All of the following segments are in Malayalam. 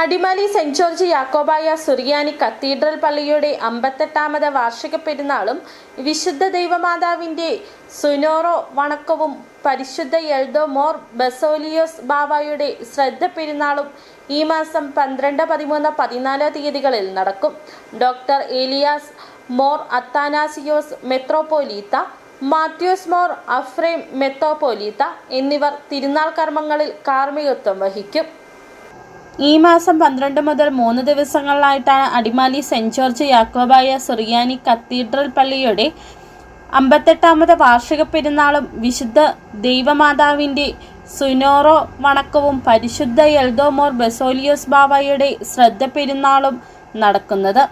Adimali saint George Yakobaya Suriyani cathedral പള്ളിയുടെ അമ്പത്തെട്ടാമത് വാർഷിക പെരുന്നാളും വിശുദ്ധ ദൈവമാതാവിന്റെ സുനോറോ വണക്കവും പരിശുദ്ധ എൽദോ മോർ ബസോലിയോസ് ബാബായുടെ ശ്രദ്ധ പെരുന്നാളും ഈ മാസം പന്ത്രണ്ട് പതിമൂന്ന് പതിനാല് തീയതികളിൽ നടക്കും. ഡോക്ടർ ഏലിയാസ് മോർ അത്താനാസിയോസ് മെത്രോപോലീത്ത മാത്യൂസ് മോർ അഫ്രേം മെത്രോപോലീത്ത എന്നിവർ തിരുനാൾ കർമ്മങ്ങളിൽ കാർമ്മികത്വം വഹിക്കും. ഈ മാസം പന്ത്രണ്ട് മുതൽ മൂന്ന് ദിവസങ്ങളിലായിട്ടാണ് Adimali saint George Yakobaya Suriyani cathedral പള്ളിയുടെ അമ്പത്തെട്ടാമത് വാർഷിക പെരുന്നാളും വിശുദ്ധ ദൈവമാതാവിന്റെ സുനോറോ വണക്കവും പരിശുദ്ധ എൽദോമോർ ബെസോലിയോസ് ബാബായുടെ ശ്രദ്ധ പെരുന്നാളും നടക്കുന്നത്.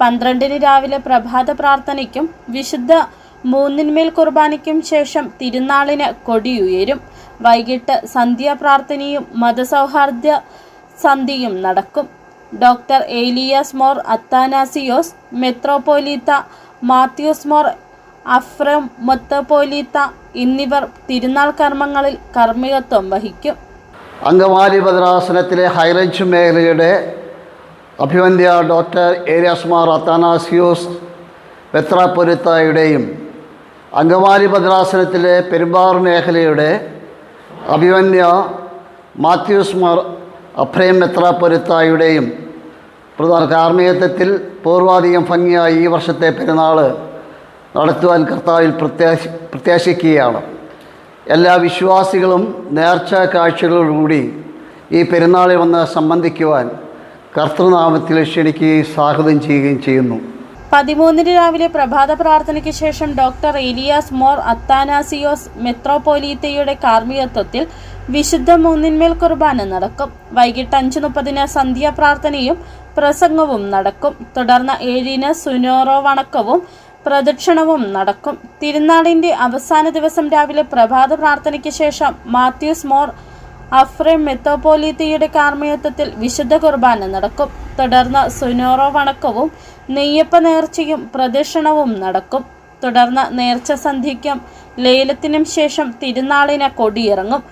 പന്ത്രണ്ടിന് രാവിലെ പ്രഭാത പ്രാർത്ഥനയ്ക്കും വിശുദ്ധ മൂന്നിന്മേൽ കുർബാനയ്ക്കും ശേഷം തിരുനാളിന് കൊടിയുയരും. വൈകിട്ട് സന്ധ്യാപ്രാർത്ഥനയും മതസൗഹാർദ്ദ സന്ധിയും നടക്കും. ഡോക്ടർ ഏലിയാസ് മോർ അത്താനാസിയോസ് മെത്രോപോലീത്ത മാത്യൂസ് മോർ അഫ്രം മൊത്തപോലീത്ത എന്നിവർ തിരുനാൾ കർമ്മങ്ങളിൽ കർമ്മികത്വം വഹിക്കും. അങ്കമാലി ഭദ്രാസനത്തിലെ ഹൈറേഞ്ച് മേഖലയുടെ അഭിവന്ധ്യ ഡോക്ടർ ഏലിയാസ് മോർ അത്താനാസിയോസ് മെത്രാപോലീത്തയുടെയും അങ്കമാലി ഭദ്രാസനത്തിലെ പെരുമ്പാറു മേഖലയുടെ അഭിവന്യ മാത്യൂസ് മാർ അഫ്രേം മെത്രാപ്പൊരുത്തായുടെയും പ്രധാന കാർമ്മികത്വത്തിൽ പൂർവാധികം ഭംഗിയായി ഈ വർഷത്തെ പെരുന്നാൾ നടത്തുവാൻ കർത്താവിൽ പ്രത്യാശ പ്രത്യാശിക്കുകയാണ്. എല്ലാ വിശ്വാസികളും നേർച്ച കാഴ്ചകളോടുകൂടി ഈ പെരുന്നാളിൽ വന്ന് സംബന്ധിക്കുവാൻ കർത്തൃനാമത്തിൽ ക്ഷണിക്കുകയും സ്വാഗതം ചെയ്യുകയും ചെയ്യുന്നു. പതിമൂന്നിന് രാവിലെ പ്രഭാത പ്രാർത്ഥനയ്ക്ക് ശേഷം ഡോക്ടർ ഏലിയാസ് മോർ അത്താനാസിയോസ് മെത്രോപോലീത്തയുടെ കാർമ്മികത്വത്തിൽ വിശുദ്ധ മൂന്നിന്മേൽ കുർബാന നടക്കും. വൈകിട്ട് അഞ്ച് മുപ്പതിന് സന്ധ്യാപ്രാർത്ഥനയും പ്രസംഗവും നടക്കും. തുടർന്ന് ഏഴിന് സുനോറോ വണക്കവും പ്രദക്ഷിണവും നടക്കും. തിരുനാളിന്റെ അവസാന ദിവസം രാവിലെ പ്രഭാത പ്രാർത്ഥനയ്ക്ക് ശേഷം മാത്യൂസ് മോർ അഫ്രേം മെത്തോപോലീത്തയുടെ കാർമ്മികത്വത്തിൽ വിശുദ്ധ കുർബാന നടക്കും. തുടർന്ന് സുനോറോ വണക്കവും നെയ്യപ്പ നേർച്ചയും പ്രദക്ഷിണവും നടക്കും. തുടർന്ന് നേർച്ച സന്ധിക്കും ലേലത്തിനും ശേഷം തിരുനാളിന് കൊടിയിറങ്ങും.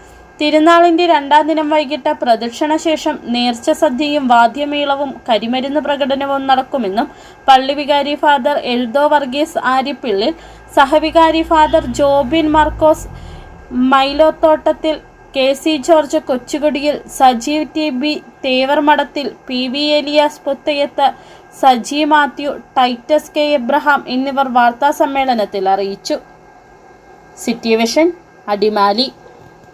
തിരുനാളിന്റെ രണ്ടാം ദിനം വൈകിട്ട് പ്രദക്ഷിണ ശേഷം നേർച്ച സദ്യയും വാദ്യമേളവും കരിമരുന്ന് പ്രകടനവും നടക്കുമെന്നും പള്ളി വികാരി father Eldho Varghese Aryappillil സഹവികാരി father Jobin Markose Mylothottathil K C George Kochukodiyil Sajeev T B Thevarmadathil P V Elias Puthayath Saji Mathew Titus K Abraham എന്നിവർ വാർത്താസമ്മേളനത്തിൽ അറിയിച്ചു. City vision Adimali.